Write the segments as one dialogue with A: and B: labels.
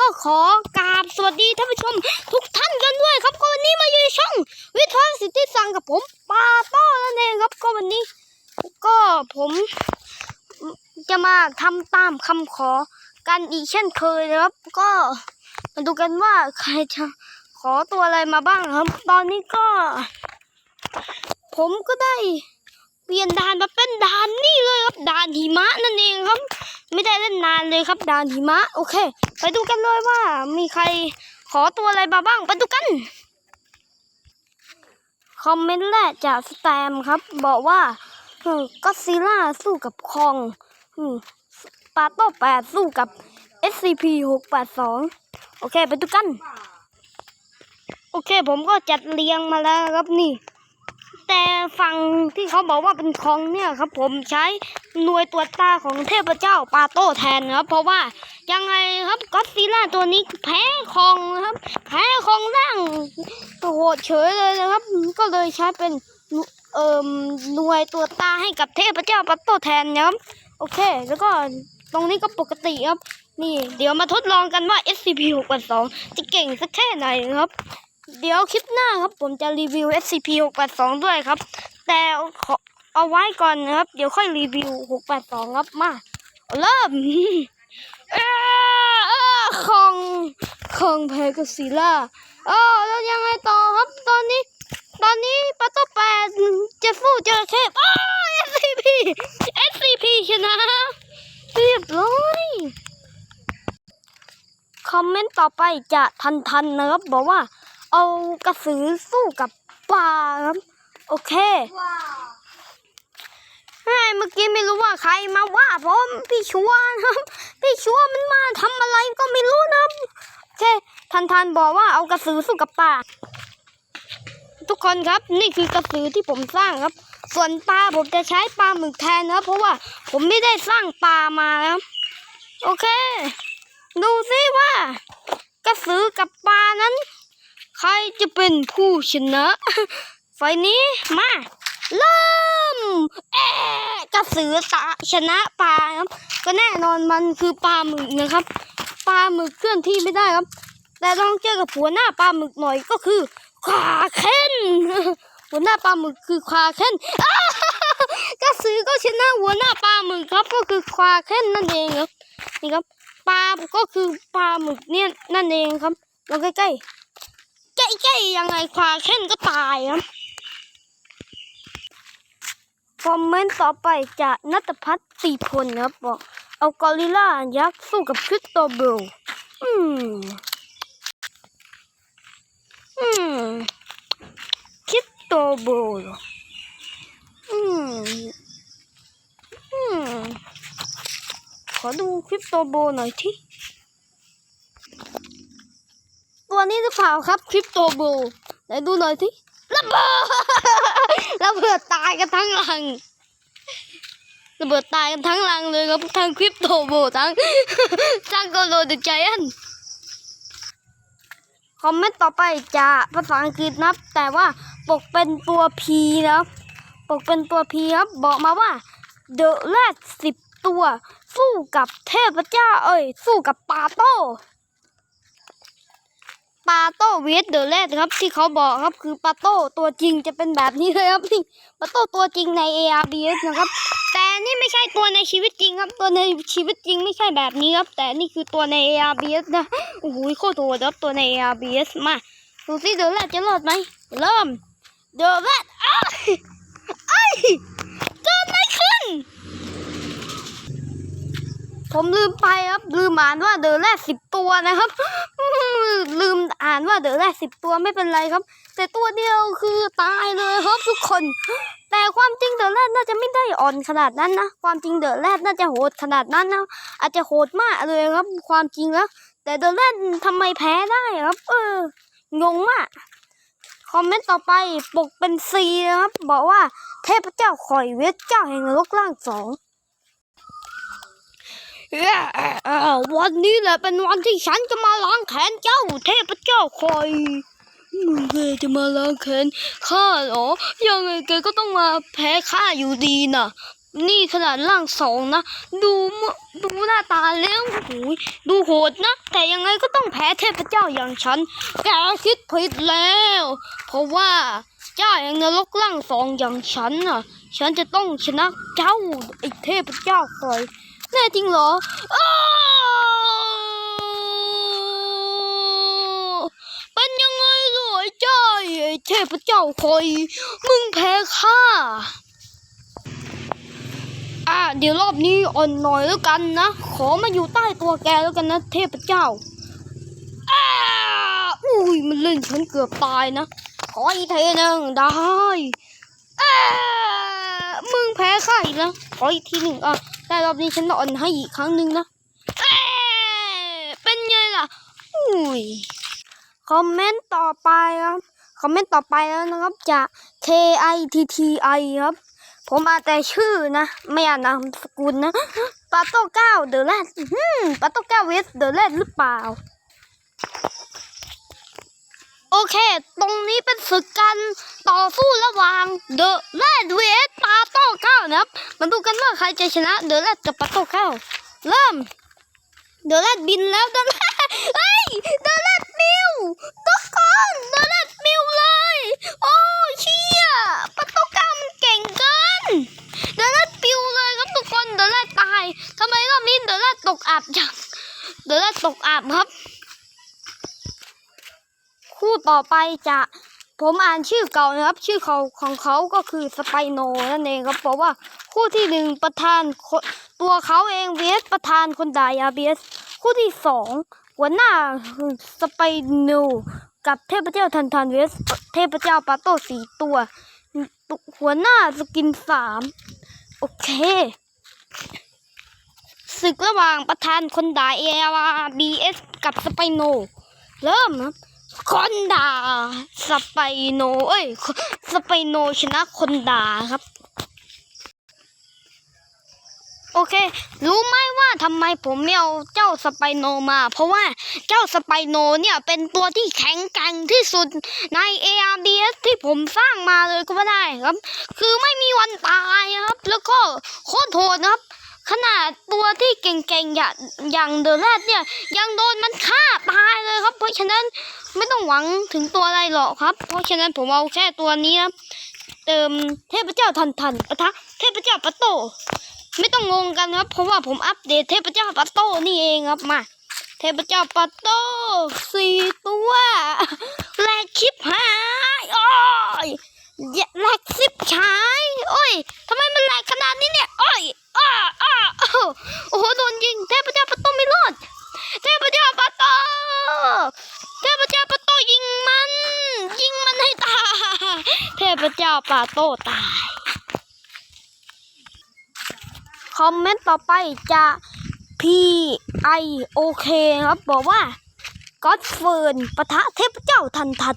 A: ก็ขอกราบสวัสดีท่านผู้ชม ทุกท่านกันด้วยครับก็วันนี้มาอยู่ในช่อง วิทยาสิทธิสังกับผมปาโต้นั่นเองครับก็วันนี้ ก็ผมจะมาทำตามคำขอกันอีกเช่นเคยนะครับ ก็มาดูกันว่าใครจะขอตัวอะไรมาบ้างครับ ตอนนี้ก็ ผมก็ได้ เปลี่ยนด่านมาเป็นด่านนี่เลยครับด่านหิมะนั่นเองครับ ไม่ได้เล่นนานเลยครับด่านหิมะ โอเค ไปดูกันเลยว่า มีใครขอตัวอะไรมาบ้างไปดูกันคอมเมนต์แรกจากสแตมครับ บอกว่าก็ซีล่าสู้กับคองปาโต้แปดสู้กับ SCP หกแปดสองโอเค ไปดูกัน โอเค ผมก็จัดเรียงมาแล้วครับนี่ แต่ฝั่งที่เขาบอกว่าเป็นคลองเนี่ยครับ ผมใช้หน่วยตรวจตาของเทพเจ้าปาโต้แทนครับ เพราะว่ายังไงครับก็ซิลล่าตัวนี้แพ้คลองนะครับ แพ้คลองร่างโหดเฉยเลยนะครับ ก็เลยใช้เป็นเอ่มหน่วยตรวจตาให้กับเทพเจ้าปาโต้แทนนะครับโอเค แล้วก็ตรงนี้ก็ปกติครับ นี่ เดี๋ยวมาทดลองกันว่า SCP 6 2จะเก่งสักแค่ไหนนะครับ เดี๋ยวคลิปหน้าครับ ผมจะรีวิว SCP 6 8 2 ด้วยครับ แต่ขอเอาไว้ก่อนนะครับ เดี๋ยวค่อยรีวิว 6 8 2 ครับมา เริ่มเออเออคองคองแพกับซีล่าเออแล้วยังไงต่อครับ ตอนนี้ ตอนนี้ปัตโตแปดจะสู้จระเข้อ้า SCP SCP ชนะเรียบร้อยคอมเมนต์ต่อไปจะทันทันนะครับบอกว่า เอากระสือสู้กับปลาครับโอเคใช่เมื่อกี้ไม่รู้ว่าใครมาว่าผมพี่ชัวร์นะครับพี่ชัวร์มันมาทำอะไรก็ไม่รู้นะครับโอเคทันทันๆบอกว่าเอากระสือสู้กับปลาทุกคนครับนี่คือกระสือที่ผมสร้างครับ ส่วนปลาผมจะใช้ปลาหมึกแทนนะครับเพราะว่าผมไม่ได้สร้างปลามาครับโอเค ดูซิว่า กระสือกับปลานั้น ใครจะเป็นผู้ชนะ ไฟนี้มาเริ่มเอ๊ะกระสือตาชนะปลาครับ ก็แน่นอนมันคือปลาหมึกนะครับปลาหมึกเคลื่อนที่ไม่ได้ครับ แต่ต้องเจอกับหัวหน้าปลาหมึกหน่อยก็คือควาเคนหัวหน้าปลาหมึกคือควาเคนอ้ากระสือก็ชนะหัวหน้าปลาหมึกครับ ก็คือควาเคนนั่นเองครับนี่ครับปลาก็คือปลาหมึกเนี่ยนั่นเองครับลองใกล้ๆ ใกล้ๆยังไงควาเข่นก็ตายครับคอมเมนต์ต่อไปจากนัตพัฒน์สีพลครับบอกเอากอริล่ายักษ์สู้กับคริสโตเบลอืม อืมคริสโตเบลอืม อืม ขอดูคริปโตโบหน่อยที่ ตัวนี้หรือเปล่าครับคริปโตโบไหนดูหน่อยที่ระเบิดระเบิดตายกันทั้งลังระเบิดตายกันทั้งลังเลยครับทั้งคริปโตโบทั้งทั้งโกโลเดจยันคอมเมนต์ต่อไปจะภาษาอังกฤษนับแต่ว่าปกเป็นตัว P นะครับปกเป็นตัว P ครับบอกมาว่า The Rat สิบตัว สู้กับเทพเจ้าเอ้ย สู้กับปาโต้ ปาโต้เวสเดอะแรดครับ ที่เขาบอกครับคือปาโต้ตัวจริงจะเป็นแบบนี้เลยครับนี่ปาโต้ตัวจริงใน ARBS นะครับ แต่นี่ไม่ใช่ตัวในชีวิตจริงครับ ตัวในชีวิตจริงไม่ใช่แบบนี้ครับ แต่นี่คือตัวใน ARBS นะโอ้โหโคตรโหดครับตัวใน ARBS มาดูสิเดอะแรดจะรอดไหมเริ่มเดอะแรดอ้ายอ้ายเกิดอะไรขึ้น ผมลืมไปครับ ลืมอ่านว่าเดอะแรกสิบตัวนะครับ ลืมอ่านว่าเดอะแรกสิบตัวไม่เป็นไรครับ แต่ตัวเดียวคือตายเลยครับทุกคน แต่ความจริงเดอะแรกน่าจะไม่ได้อ่อนขนาดนั้นนะ ความจริงเดอะแรกน่าจะโหดขนาดนั้นนะ อาจจะโหดมากเลยครับ ความจริงแล้ว แต่เดอะแรกทำไมแพ้ได้ครับ เอองงมากคอมเมนต์ต่อไปปกเป็นซีนะครับ บอกว่าเทพเจ้าคอยเวทเจ้าแห่งนรกล่างสอง วันนี้แหละเป็นวันที่ฉันจะมาล้างแค้นเจ้าเทพเจ้าคอยมึงแกจะมาล้างแค้นข้าเหรอ ยังไงแกก็ต้องมาแพ้ข้าอยู่ดีนะนี่ขนาดร่างสองนะ ดูมดูหน้าตาแล้วโอ้โหดูโหดนะ แต่ยังไงก็ต้องแพ้เทพเจ้าอย่างฉัน แกคิดผิดแล้ว เพราะว่าเจ้าอย่างนรกร่างสองอย่างฉันน่ะ ฉันจะต้องชนะเจ้าไอ้เทพเจ้าคอย แน่จริงเหรออ้าวเป็นยังไงหรอไอ้เจ้าไอ้เทพเจ้าคอย มึงแพ้ข้าอะเดี๋ยวรอบนี้อ่อนหน่อยแล้วกันนะ ขอมาอยู่ใต้ตัวแกแล้วกันนะ เทพเจ้าอ้าอุ้ยมันเล่นฉันเกือบตายนะ ขออีกทีหนึ่งได้อ้ามึงแพ้ข้าอีกแล้วขออีกทีหนึ่งอะ แต่รอบนี้ฉันอ่อนให้อีกครั้งหนึ่งนะเอ้เป็นไงล่ะอุ้ยคอมเมนต์ต่อไปครับคอมเมนต์ต่อไปแล้วนะครับจาก K I T T I ครับ ผมอ่านแต่ชื่อนะ ไม่อ่านนามสกุลนะปาโต้เก้าเดอะแรดปาโต้เก้าเวสเดอะแรดหรือเปล่า โอเค ตรงนี้เป็นศึกกันต่อสู้ระหว่างเดอะแรดเวสปาโต้เก้า นะครับ มาดูกันว่าใครจะชนะเดอะแรดกับปาโต้เก้าเริ่ม เดอะแรดบินแล้วเดอะแรดเฮ้ยเดอะแรดมิวทุกคนเดอะแรดมิวเลย โอ้เชี่ยปาโต้เก้ามันเก่งเกินเดอะแรดปิวเลยครับทุกคนเดอะแรดตายทำไมรอบนี้เดอะแรดตกอับจังเดอะแรดตกอับครับ คู่ต่อไปจะ ผมอ่านชื่อเก่านะครับ ชื่อเขาของเขาก็คือสไปโนนั่นเองครับเพราะว่าคู่ที่หนึ่งประธานตัวเขาเองเวสประธานคนด่ายาเบสคู่ที่สองหัวหน้าสไปโนกับเทพเจ้าทันทันเวส เทพเจ้าปาโต้สี่ตัว หัวหน้าสกินสามโอเคศึกระหว่างประธานคนด่าเอวาบีเอสกับสไปโน เริ่มครับ คนด่าสไปโน เอ้ย สไปโนชนะคนด่าครับ โอเค รู้ไหมว่าทำไมผมไม่เอาเจ้าสไปโนมา เพราะว่าเจ้าสไปโนเนี่ยเป็นตัวที่แข็งแกร่งที่สุดใน ARBS ที่ผมสร้างมาเลยก็ว่าได้ครับ คือไม่มีวันตายครับ แล้วก็โคตรโหดครับ ขนาดตัวที่เก่งๆอย่างอย่างเดอะแรดเนี่ย ยังโดนมันฆ่าตายเลยครับ เพราะฉะนั้นไม่ต้องหวังถึงตัวอะไรหรอกครับ เพราะฉะนั้นผมเอาแค่ตัวนี้ครับเติมเทพเจ้าทันทันปะทะเทพเจ้าปะโต ไม่ต้องงงกันครับ เพราะว่าผมอัปเดตเทพเจ้าปะโตนี่เองครับมา เทพเจ้าปะโตสี่ตัวแลกคลิปหายโอ้ยอยแลกซิปฉายโอ้ยทำไมมันแลกขนาดนี้เนี่ยโอ้ยอ้าอ้าอ้าวโอ้โหโดนยิงเทพเจ้าปะโตไม่รอด เทพเจ้าปะโต เทพเจ้าปะโตยิงมัน ยิงมันให้ตาย เท พเจ้าโต้ตาย คอมเมนต์ต่อไปจะ P I O K ครับ บอกว่าก็อดเฟิร์นปะทะเทพเจ้าทันทัน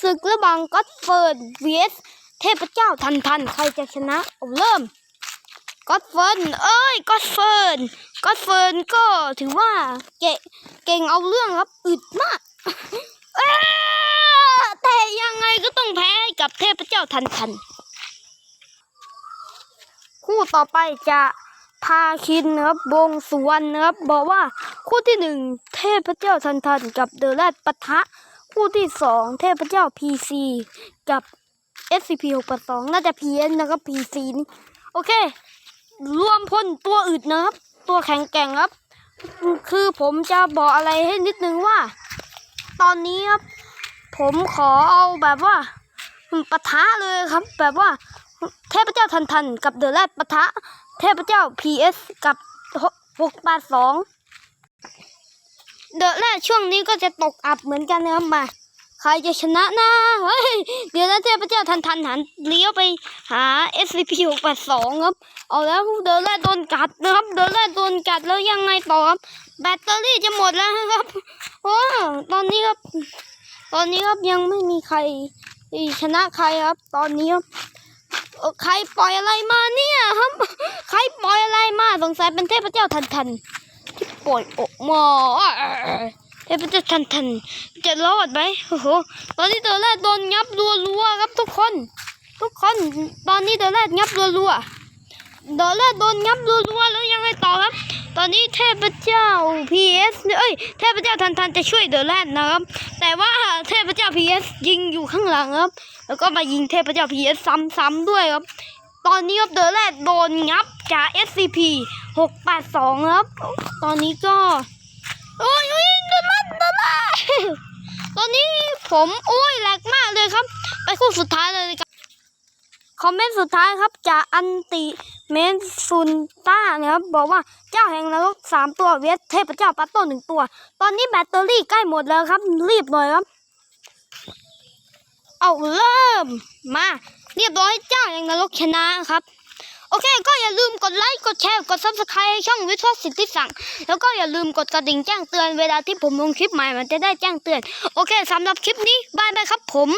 A: ศึกระหว่างก็อดเฟิร์น vs เทพเจ้าทันทันใครจะชนะเอาเริ่มก็อดเฟิร์นเอ้ยก็อดเฟิร์นก็อดเฟิร์นก็ถือว่าเก่งเก่งเอาเรื่องครับอึดมากเอ้ ยังไงก็ต้องแพ้กับเทพเจ้าทันทัน คู่ต่อไปจะพาคินนะครับวงสุวรรณนะครับ บอกว่าคู่ที่หนึ่งเทพเจ้าทันทันกับเดอะแรดปะทะ คู่ที่สองเทพเจ้าพีซีกับ SCP 6 8 2น่าจะ PN นะครับ PC นี่โอเค รวมพลตัวอื่นนะครับ ตัวแข็งแกร่งครับ คือผมจะบอกอะไรให้นิดนึงว่า ตอนนี้ครับ ผมขอเอาแบบว่าปะทะเลยครับ แบบว่า เทพเจ้าทันทันกับเดอะแรดปะทะ เทพเจ้า PS กับ682เดอะแรดช่วงนี้ก็จะตกอับเหมือนกันนะครับมา ใครจะชนะนะเฮ้ยเดี๋ยวนะเทพเจ้าทันทันหันเลี้ยวไปหา SCP 682ครับ เอาแล้วเดอะแรดโดนกัดนะครับเดอะแรดโดนกัดแล้วยังไงต่อครับ แบตเตอรี่จะหมดแล้วครับโอ้ตอนนี้ครับ ตอนนี้ครับยังไม่มีใครชนะใครครับ ตอนนี้ครับใครปล่อยอะไรมาเนี่ยครับ ใครปล่อยอะไรมาสงสัยเป็นเทพเจ้าทันทันที่ปล่อยออกมาเทพเจ้าทันทันจะรอดไหมโอ้โหตอนนี้เดอแรกโดนยับรัวๆครับทุกคน ทุกคนตอนนี้เดอะแรดงับรัวๆเดอะแรดโดนงับรัวๆแล้วยังไงต่อครับ ตอนนี้เทพเจ้า PS เอ้ยเทพเจ้าทันทันจะช่วยเดอะแรดนะครับ แต่ว่าเทพเจ้า PS ยิงอยู่ข้างหลังครับ แล้วก็มายิงเทพเจ้า PS ซ้ำๆด้วยครับ ตอนนี้ครับเดอะแรดโดนงับจาก SCP 682ครับ ตอนนี้ก็โอ้ยเดอะแรดเดอะแรดตอนนี้ผมโอ้ยแหลกมากเลยครับ ไปคู่สุดท้ายเลยครับ คอมเมนต์สุดท้ายครับจากอันติเมนซุนต้านะครับบอกว่าเจ้าแห่งนรกสามตัวเวทเทพเจ้าปัตโต้หนึ่งตัว ตอนนี้แบตเตอรี่ใกล้หมดแล้วครับ รีบหน่อยครับ เอาเริ่มมา เรียบร้อยเจ้าแห่งนรกชนะครับ โอเค ก็อย่าลืมกดไลค์กดแชร์กด subscribe ให้ช่องวิทยสิทธิสั่งแล้วก็อย่าลืมกดกระดิ่งแจ้งเตือนเวลาที่ผมลงคลิปใหม่มันจะได้แจ้งเตือน โอเคสำหรับคลิปนี้บายบายครับผม